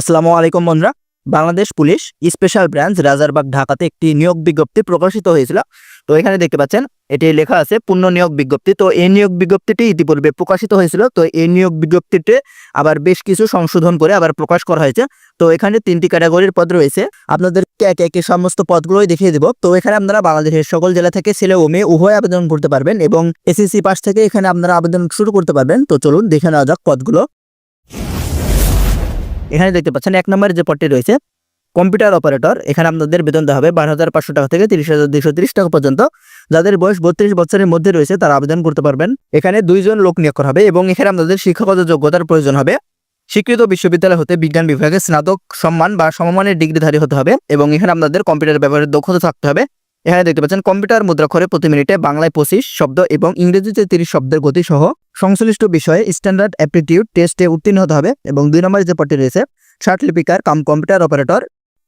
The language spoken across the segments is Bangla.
আসসালামু আলাইকুম বন্ধুরা। Bangladesh police special branch Rajarbagh ঢাকাতে একটি নিয়োগ বিজ্ঞপ্তি প্রকাশিত হয়েছিল। তো এখানে দেখতে পাচ্ছেন, এটি লেখা আছে পূর্ণ নিয়োগ বিজ্ঞপ্তি। তো এই নিয়োগ বিজ্ঞপ্তিটি ইতিপূর্বে প্রকাশিত হয়েছিল। তো এই নিয়োগ বিজ্ঞপ্তিতে আবার বেশ কিছু সংশোধন করে আবার প্রকাশ করা হয়েছে। তো এখানে তিনটি ক্যাটাগরির পদ রয়েছে। আপনাদেরকে একে একে সমস্ত পদগুলোই দেখিয়ে দেব। তো এখানে আপনারা বাংলাদেশের সকল জেলা থেকে ছেলে ও মেয়ে উভয় আবেদন করতে পারবেন এবং এসএসসি পাস থেকে এখানে আপনারা আবেদন শুরু করতে পারবেন। তো চলুন দেখে নেওয়া যাক পদগুলো। এখানে দেখতে পাচ্ছেন এক নম্বরে যে পদটি রয়েছে, কম্পিউটার অপারেটর, এখানে আপনাদের বেতন দেওয়া হবে বারো হাজার পাঁচশো টাকা থেকে তিরিশ হাজার দুইশো তিরিশ টাকা পর্যন্ত। যাদের বয়স বত্রিশ বছরের মধ্যে রয়েছে, তারা আবেদন করতে পারবেন। এখানে দুইজন লোক নিয়োগ করা হবে এবং এখানে আপনাদের শিক্ষাগত যোগ্যতার প্রয়োজন হবে। স্বীকৃত বিশ্ববিদ্যালয় হতে বিজ্ঞান বিভাগে স্নাতক সম্মান বা সমমানের ডিগ্রিধারী হতে হবে এবং এখানে আপনাদের কম্পিউটার ব্যবহারের দক্ষতা থাকতে হবে। এখানে দেখতে পাচ্ছেন কম্পিউটার মুদ্রাক্ষরে প্রতি মিনিটে বাংলায় পঁচিশ শব্দ এবং ইংরেজিতে তিরিশ শব্দের গতি সহ সংশ্লিষ্ট বিষয়ে স্ট্যান্ডার্ড অ্যাপটিটিউড টেস্টে উত্তীর্ণ হতে হবে এবং দুই নম্বরে যে পদটি রয়েছে শার্ট লিপিকার কাম কম্পিউটার অপারেটর,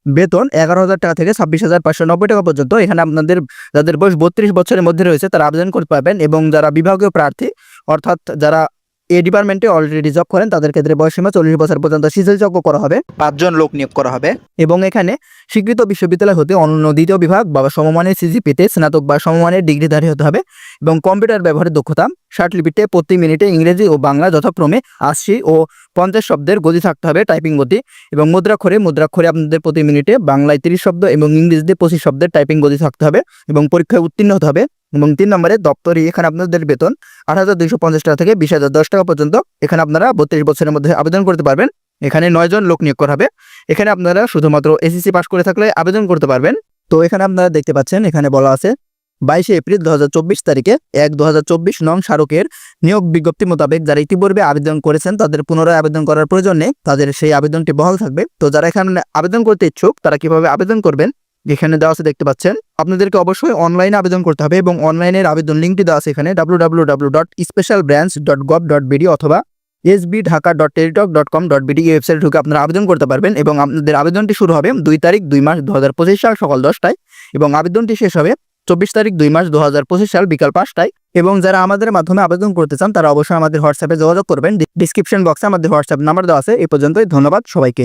বেতন এগারো হাজার টাকা থেকে ছাব্বিশ হাজার পাঁচশো নব্বই টাকা পর্যন্ত। এখানে আপনাদের, যাদের বয়স বত্রিশ বছরের মধ্যে রয়েছে, তারা আবেদন করতে পারবেন এবং যারা বিভাগীয় প্রার্থী, অর্থাৎ যারা এই ডিপার্টমেন্টে অলরেডি জব করেন, তাদের ক্ষেত্রে বয়সীমা চল্লিশ বছর পর্যন্ত শিথিলযোগ্য করা হবে। পাঁচজন লোক নিয়োগ করা হবে এবং এখানে স্বীকৃত বিশ্ববিদ্যালয় হতে অনন্য দ্বিতীয় বিভাগ বা সমমানের সিজিপিতে স্নাতক বা সমমানের ডিগ্রিধারী হতে হবে এবং কম্পিউটার ব্যবহারের দক্ষতা লিপিতে প্রতি মিনিটে ইংরেজি ও বাংলা যথাক্রমে আশি ও পঞ্চাশ শব্দের গতি থাকতে হবে টাইপিং গতি এবং মুদ্রাক্ষরে মুদ্রাক্ষরে আপনাদের প্রতি মিনিটে বাংলায় তিরিশ শব্দ এবং ইংরেজিতে পঁচিশ শব্দের টাইপিং গতি থাকতে হবে এবং পরীক্ষায় উত্তীর্ণ হতে হবে। এবং তিন নম্বরে দপ্তরি, এখানে আপনাদের বেতন আট হাজার দুইশো পঞ্চাশ টাকা থেকে বিশ হাজার দশ টাকা পর্যন্ত। এখানে আপনারা বত্রিশ বছরের মধ্যে আবেদন করতে পারবেন। এখানে নয়জন লোক নিয়োগ করা হবে। এখানে আপনারা শুধুমাত্র এসএসসি পাস করে থাকলে আবেদন করতে পারবেন। তো এখানে আপনারা দেখতে পাচ্ছেন, এখানে বলা আছে, বাইশে এপ্রিল দু হাজার চব্বিশ তারিখে এক দু নং স্মারকের নিয়োগ বিজ্ঞপ্তি মোতাবেক যারা ইতিপূর্বে আবেদন করেছেন, তাদের পুনরায় আবেদন করার প্রয়োজন নেই। তাদের সেই আবেদনটি বহাল থাকবে। তো যারা এখানে আবেদন করতে ইচ্ছুক, তারা কীভাবে আবেদন করবেন? এখানে দেওয়া আছে দেখতে পাচ্ছেন। আপনাদেরকে অবশ্যই অনলাইনে আবেদন করতে হবে এবং অনলাইনের আবেদন লিঙ্কটি দেওয়া আছে এখানে W W W dot special branch dot gov dot BD অথবা SB Dhaka dot Teletalk dot com dot BD এই ওয়েবসাইটে ঢুকে আপনারা আবেদন করতে পারবেন এবং আপনাদের আবেদনটি শুরু হবে দুই তারিখ দুই মাস দু হাজার পঁচিশ সাল সকাল দশটায় এবং আবেদনটি শেষ হবে চব্বিশ তারিখ দুই মাস দু হাজার পঁচিশ সাল বিকাল পাঁচটায় এবং যারা আমাদের মাধ্যমে আবেদন করতে চান তারা অবশ্যই আমাদের হোয়াটসঅ্যাপে যোগাযোগ করবেন। ডিসক্রিপশন বক্সে আমাদের হোয়াটসঅ্যাপ নাম্বার দেওয়া আছে। এই পর্যন্তই ধন্যবাদ সবাইকে।